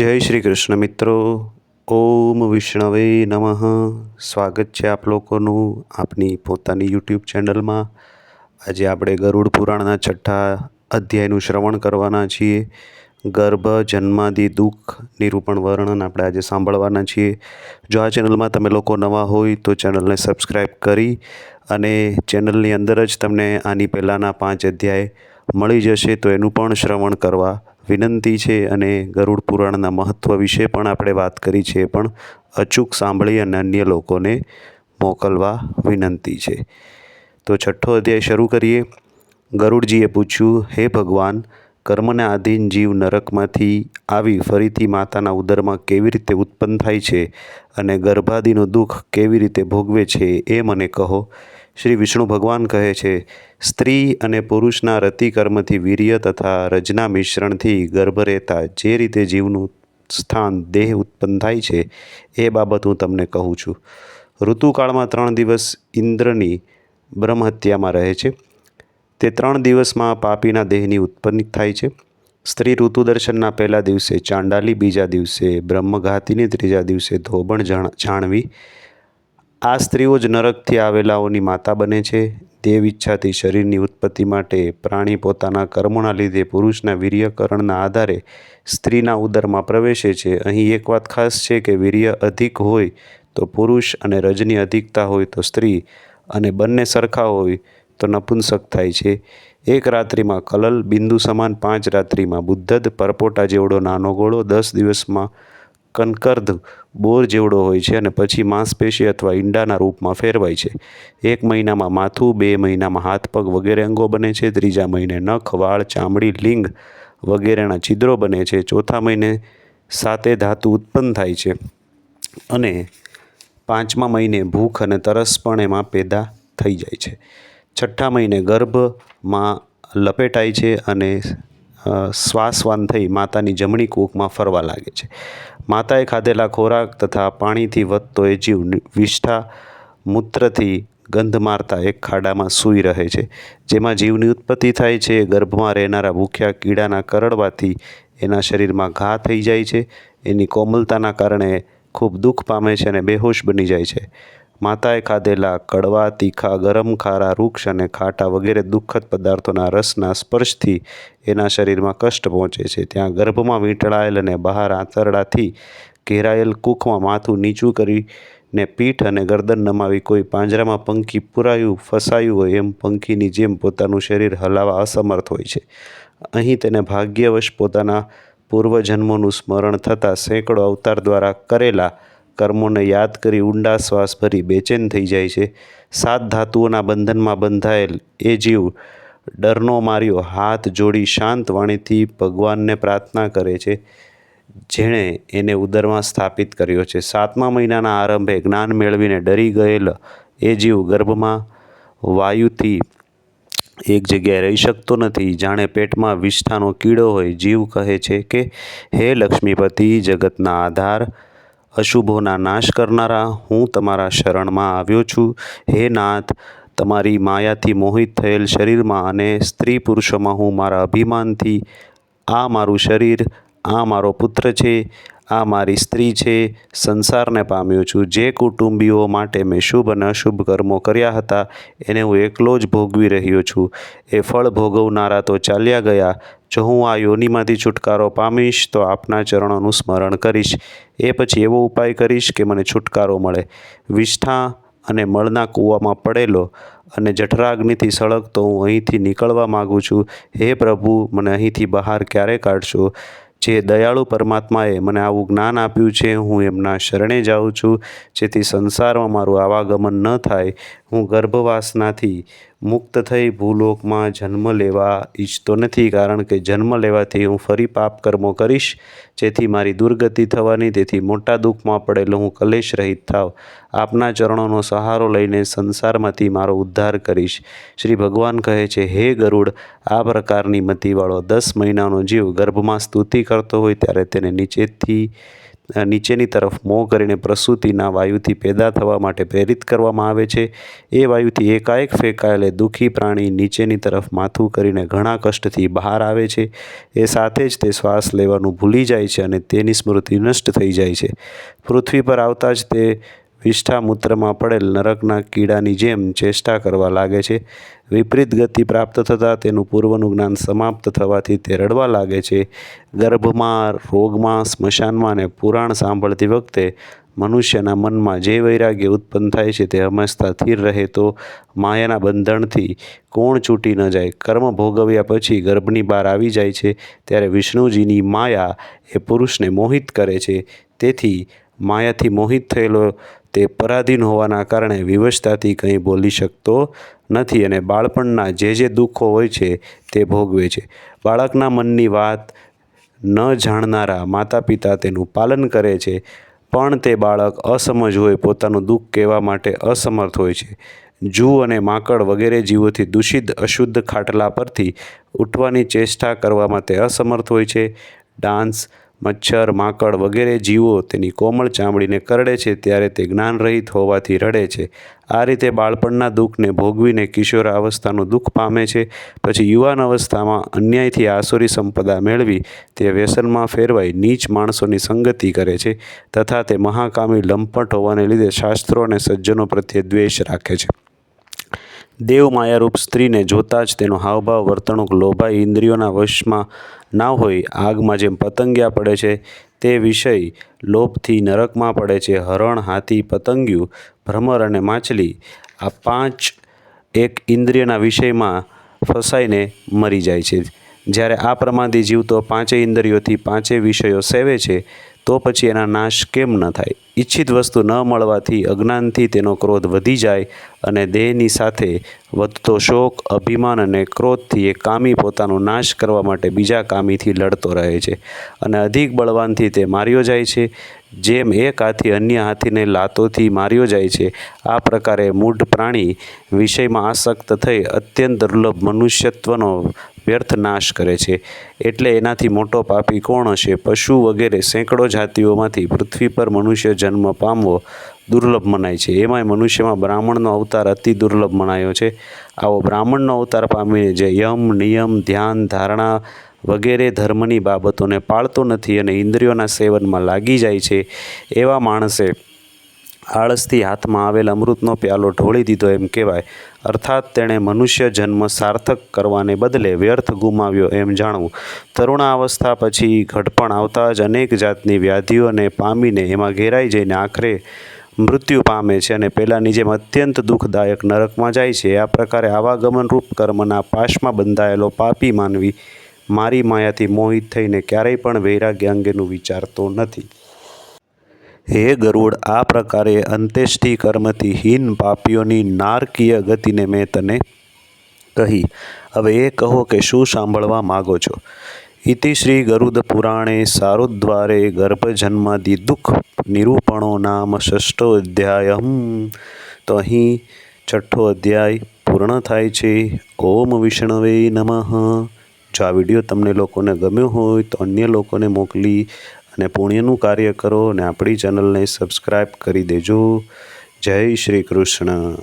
જય શ્રી કૃષ્ણ મિત્રો. ઓમ વિષ્ણવે નમઃ. સ્વાગત છે આપ લોકોનું આપની પોતાની યુટ્યુબ ચેનલમાં. આજે આપણે ગરુડ પુરાણના છઠ્ઠા અધ્યાયનું શ્રવણ કરવાના છીએ. ગર્ભ, જન્માદિ, દુઃખ નિરૂપણ વર્ણન આપણે આજે સાંભળવાના છીએ. જો આ ચેનલમાં તમે લોકો નવા હોય તો ચેનલને સબસ્ક્રાઈબ કરી અને ચેનલની અંદર જ તમને આની પહેલાંના પાંચ અધ્યાય મળી જશે તો એનું પણ શ્રવણ કરવા વિનંતી છે અને ગરુડ પુરાણના મહત્ત્વ વિશે પણ આપણે વાત કરી છે, પણ અચૂક સાંભળી અને અન્ય લોકોને મોકલવા વિનંતી છે. તો છઠ્ઠો અધ્યાય શરૂ કરીએ. ગરુડજીએ પૂછ્યું, હે ભગવાન, કર્મને આધીન જીવ નરકમાંથી આવી ફરીથી માતાના ઉદરમાં કેવી રીતે ઉત્પન્ન થાય છે અને ગર્ભાદીનો દુઃખ કેવી રીતે ભોગવે છે એ મને કહો. શ્રી વિષ્ણુ ભગવાન કહે છે, સ્ત્રી અને પુરુષના રતિકર્મથી વીર્ય તથા રજના મિશ્રણથી ગર્ભ રહેતા જે રીતે જીવનું સ્થાન દેહ ઉત્પન્ન થાય છે, એ બાબત હું તમને કહું છું. ઋતુકાળમાં ત્રણ દિવસ ઇન્દ્રની બ્રહ્મહત્યામાં રહે છે. તે ત્રણ દિવસમાં પાપીના દેહની ઉત્પન્ન થાય છે. સ્ત્રી ઋતુ દર્શનના પહેલા દિવસે ચાંડાલી, બીજા દિવસે બ્રહ્મઘાતીની, ત્રીજા દિવસે ધોબણ જાણ, જાણવી આ સ્ત્રીઓ જ નરકથી આવેલાઓની માતા બને છે. દેવ ઈચ્છાથી શરીરની ઉત્પત્તિ માટે પ્રાણી પોતાના કર્મોના લીધે પુરુષના વીર્યકરણના આધારે સ્ત્રીના ઉદરમાં પ્રવેશે છે. અહીં એક વાત ખાસ છે કે વીર્ય અધિક હોય તો પુરુષ અને રજની અધિકતા હોય તો સ્ત્રી અને બંને સરખા હોય તો નપુંસક થાય છે. એક રાત્રિમાં કલલ બિંદુ સમાન પાંચ રાત્રિમાં બુદ્ધદ પરપોટા જેવડો નાનો ગોળો દસ દિવસમાં કનકર્ધ બોર જેવડો હોય છે અને પછી માંસપેશી અથવા ઈંડાના રૂપમાં ફેરવાય છે. એક મહિનામાં માથું, બે મહિનામાં હાથ, પગ વગેરે અંગો બને છે. ત્રીજા મહિને નખ, વાળ, ચામડી, લિંગ વગેરેના છિદ્રો બને છે. ચોથા મહિને સાતે ધાતુ ઉત્પન્ન થાય છે. અને પાંચમા મહિને ભૂખ અને તરસ પણ એમાં પેદા થઈ જાય છે. છઠ્ઠા મહિને ગર્ભમાં લપેટાય છે અને શ્વાસવાન થઈ માતાની જમણી કૂકમાં ફરવા લાગે છે. માતાએ ખાધેલા ખોરાક તથા પાણીથી વધતો એ જીવ વિષ્ઠા મૂત્રથી ગંધ મારતા એક ખાડામાં સૂઈ રહે છે. જેમાં જીવની ઉત્પત્તિ થાય છે. ગર્ભમાં રહેનારા ભૂખ્યા કીડાના કરડવાથી એના શરીરમાં ઘા થઈ જાય છે. એની કોમલતાના કારણે ખૂબ દુઃખ પામે છે અને બેહોશ બની જાય છે. માતાએ ખાધેલા કડવા, તીખા, ગરમ ખારા વૃક્ષ અને ખાટા વગેરે દુઃખદ પદાર્થોના રસના સ્પર્શથી એના શરીરમાં કષ્ટ પહોંચે છે. ત્યાં ગર્ભમાં વીંટળાયેલ અને બહાર આંતરડાથી ઘેરાયેલ કૂખમાં માથું નીચું કરીને પીઠ અને ગરદન નમાવી કોઈ પાંજરામાં પંખી પુરાયું, ફસાયું હોય એમ પંખીની જેમ પોતાનું શરીર હલાવવા અસમર્થ હોય છે. અહીં તેને ભાગ્યવશ પોતાના પૂર્વજન્મોનું સ્મરણ થતાં સેંકડો અવતાર દ્વારા કરેલા કર્મોને યાદ કરી ઊંડા શ્વાસ ભરી બેચેન થઈ જાય છે. સાત ધાતુઓના બંધનમાં બંધાયેલ એ જીવ ડરનો માર્યો, હાથ જોડી શાંત વાણીથી ભગવાનને પ્રાર્થના કરે છે, જેણે એને ઉદરમાં સ્થાપિત કર્યો છે. સાતમા મહિનાના આરંભે જ્ઞાન મેળવીને ડરી ગયેલ એ જીવ ગર્ભમાં વાયુથી એક જગ્યાએ રહી શકતો નથી. જાણે પેટમાં વિષ્ઠાનો કીડો હોય. જીવ કહે છે કે, હે લક્ષ્મીપતિ, જગતના આધાર અશુભોના નાશ કરનારા હું તમારા શરણમાં આવ્યો છું. હે નાથ, તમારી માયાથી મોહિત થયેલ શરીરમાં અને સ્ત્રી પુરુષોમાં હું મારા અભિમાનથી, આ મારું શરીર, આ મારો પુત્ર છે. આ મારી સ્ત્રી છે, સંસારને પામ્યો છું. જે કુટુંબીઓ માટે મેં શુભ અને અશુભ કર્મો કર્યા હતા, એને હું એકલો જ ભોગવી રહ્યો છું. એ ફળ ભોગવનારા તો ચાલ્યા ગયા. જો હું આ યોનિમાંથી છુટકારો પામીશ, તો આપના ચરણોનું સ્મરણ કરીશ. એ પછી એવો ઉપાય કરીશ કે મને છુટકારો મળે. વિષ્ઠા અને મળના કૂવામાં પડેલો અને જઠરાગ્નિથી સળગતો હું અહીંથી નીકળવા માગું છું. હે પ્રભુ, મને અહીંથી બહાર ક્યારે કાઢશો? જે દયાળુ પરમાત્માએ મને આવું જ્ઞાન આપ્યું છે, હું એમના શરણે જાઉં છું. જેથી સંસારમાં મારું આવાગમન ન થાય હું ગર્ભવાસનાથી મુક્ત થઈ ભૂલોકમાં જન્મ લેવા ઈચ્છતો નથી, કારણ કે જન્મ લેવાથી હું ફરી પાપ કર્મો કરીશ, જેથી મારી દુર્ગતિ થવાની, તેથી મોટા દુઃખમાં પડેલો હું કલેશ રહિત થાવ. આપના ચરણોનો સહારો લઈને સંસારમાંથી મારો ઉદ્ધાર કરીશ. શ્રી ભગવાન કહે છે, હે ગરુડ, આ પ્રકારની મતિવાળો દસ મહિનાનો જીવ ગર્ભમાં સ્તુતિ કરતો હોય, ત્યારે તેને નીચેથી નીચેની તરફ મોં કરીને પ્રસૂતિના વાયુથી પેદા થવા માટે પ્રેરિત કરવામાં આવે છે. એ વાયુથી એકાએક ફેંકાયેલે દુઃખી પ્રાણી નીચેની તરફ માથું કરીને ઘણા કષ્ટથી બહાર આવે છે. એ સાથે જ તે શ્વાસ લેવાનું ભૂલી જાય છે અને તેની સ્મૃતિ નષ્ટ થઈ જાય છે. પૃથ્વી પર આવતા જ તે વિષ્ઠા મૂત્રમાં પડેલ નરકના કીડાની જેમ ચેષ્ટા કરવા લાગે છે. વિપરીત ગતિ પ્રાપ્ત થતાં તેનું પૂર્વનું જ્ઞાન સમાપ્ત થવાથી તે રડવા લાગે છે. ગર્ભમાં, રોગમાં, સ્મશાનમાં અને પુરાણ સાંભળતી વખતે મનુષ્યના મનમાં જે વૈરાગ્ય ઉત્પન્ન થાય છે તે હંમેશા સ્થિર રહે તો માયાના બંધનથી કોણ છૂટી ન જાય. કર્મ ભોગવ્યા પછી ગર્ભની બહાર આવી જાય છે ત્યારે વિષ્ણુજીની માયા એ પુરુષને મોહિત કરે છે. તેથી માયાથી મોહિત થયેલો તે પરાધીન હોવાના કારણે વિવશતાથી કંઈ બોલી શકતો નથી અને બાળપણના જે જે દુઃખો હોય છે તે ભોગવે છે. બાળકના મનની વાત ન જાણનારા માતા પિતા તેનું પાલન કરે છે, પણ તે બાળક અસમજ હોય પોતાનું દુઃખ કહેવા માટે અસમર્થ હોય છે. જૂ અને માકડ વગેરે જીવોથી દૂષિત, અશુદ્ધ ખાટલા પરથી ઉઠવાની ચેષ્ટા કરવામાં તે અસમર્થ હોય છે. ડાન્સ મચ્છર, માકડ વગેરે જીવો તેની કોમળ ચામડીને કરડે છે ત્યારે તે જ્ઞાનરહિત હોવાથી રડે છે. આ રીતે બાળપણના દુઃખને ભોગવીને કિશોરાવસ્થાનું દુઃખ પામે છે. પછી યુવાન અવસ્થામાં અન્યાયથી આસુરી સંપદા મેળવી તે વ્યસનમાં ફેરવાઈ નીચ માણસોની સંગતિ કરે છે તથા તે મહાકામી લંપટ હોવાને લીધે શાસ્ત્રો અને સજ્જનો પ્રત્યે દ્વેષ રાખે છે. દેવ માયારૂપ સ્ત્રીને જોતાં જ તેનો હાવભાવ, વર્તણૂક લોભાઈ ઇન્દ્રિયોના વશમાં ના હોય, આગમાં જેમ પતંગિયા પડે છે, તે વિષય લોભથી નરકમાં પડે છે. હરણ, હાથી, પતંગિયું, ભ્રમર અને માછલી આ પાંચ એક ઇન્દ્રિયના વિષયમાં ફસાઈને મરી જાય છે. જ્યારે આ પ્રમાદી જીવ તો પાંચેય ઇન્દ્રિયોથી પાંચેય વિષયો સેવે છે, તો પછી એના નાશ કેમ ન થાય? ઈચ્છિત વસ્તુ ન મળવાથી અજ્ઞાનથી તેનો ક્રોધ વધી જાય અને દેહની સાથે વધતો શોક, અભિમાન અને ક્રોધથી એ કામી પોતાનો નાશ કરવા માટે બીજા કામીથી લડતો રહે છે અને અધિક બળવાનથી તે માર્યો જાય છે. જેમ એક હાથી અન્ય હાથીને લાતોથી માર્યો જાય છે, આ પ્રકારે મૂઢ પ્રાણી વિષયમાં આસક્ત થઈ અત્યંત દુર્લભ મનુષ્યત્વનો વ્યર્થ નાશ કરે છે. એટલે એનાથી મોટો પાપી કોણ હશે? પશુ વગેરે સેંકડો જાતિઓમાંથી પૃથ્વી પર મનુષ્ય જન્મ પામવો દુર્લભ મનાય છે. એમાંય મનુષ્યમાં બ્રાહ્મણનો અવતાર અતિ દુર્લભ મનાયો છે. આવો બ્રાહ્મણનો અવતાર પામીને જે યમ, નિયમ, ધ્યાન, ધારણા વગેરે ધર્મની બાબતોને પાળતો નથી અને ઇન્દ્રિયોના સેવનમાં લાગી જાય છે, એવા માણસે આળસથી હાથમાં આવેલ અમૃતનો પ્યાલો ઢોળી દીધો એમ કહેવાય. અર્થાત તેણે મનુષ્ય જન્મ સાર્થક કરવાને બદલે વ્યર્થ ગુમાવ્યો એમ જાણવું. તરુણાવસ્થા પછી ઘડપણ આવતા જ અનેક જાતની વ્યાધિઓને પામીને એમાં ઘેરાઈ જઈને આખરે મૃત્યુ પામે છે અને પહેલાંની જેમ અત્યંત દુઃખદાયક નરકમાં જાય છે. આ પ્રકારે આવાગમનરૂપ કર્મના પાશમાં બંધાયેલો પાપી માનવી મારી માયાથી મોહિત થઈને ક્યારેય પણ વૈરાગ્ય અંગેનું વિચારતો નથી. હે ગરુડ, આ પ્રકારે અંત્યેષ્ટિ કર્મથી હીન પાપીઓની નારકીય ગતિને મેં તને કહી. હવે એ કહો કે શું સાંભળવા માગો છો? ઇતિ શ્રી ગરુદ પુરાણે સારુદ્વારે ગર્ભજન્માદિ દુઃખ નિરૂપણો નામ ષષ્ઠો અધ્યાય તો અહીં છઠ્ઠો અધ્યાય પૂર્ણ થાય છે. ઓમ વિષ્ણવે નમઃ. જો આ વીડિયો તમને લોકોને ગમ્યો હોય તો અન્ય લોકોને મોકલી અને પુણ્યનું કાર્ય કરો અને આપણી ચેનલને સબસ્ક્રાઈબ કરી દેજો. જય શ્રી કૃષ્ણ.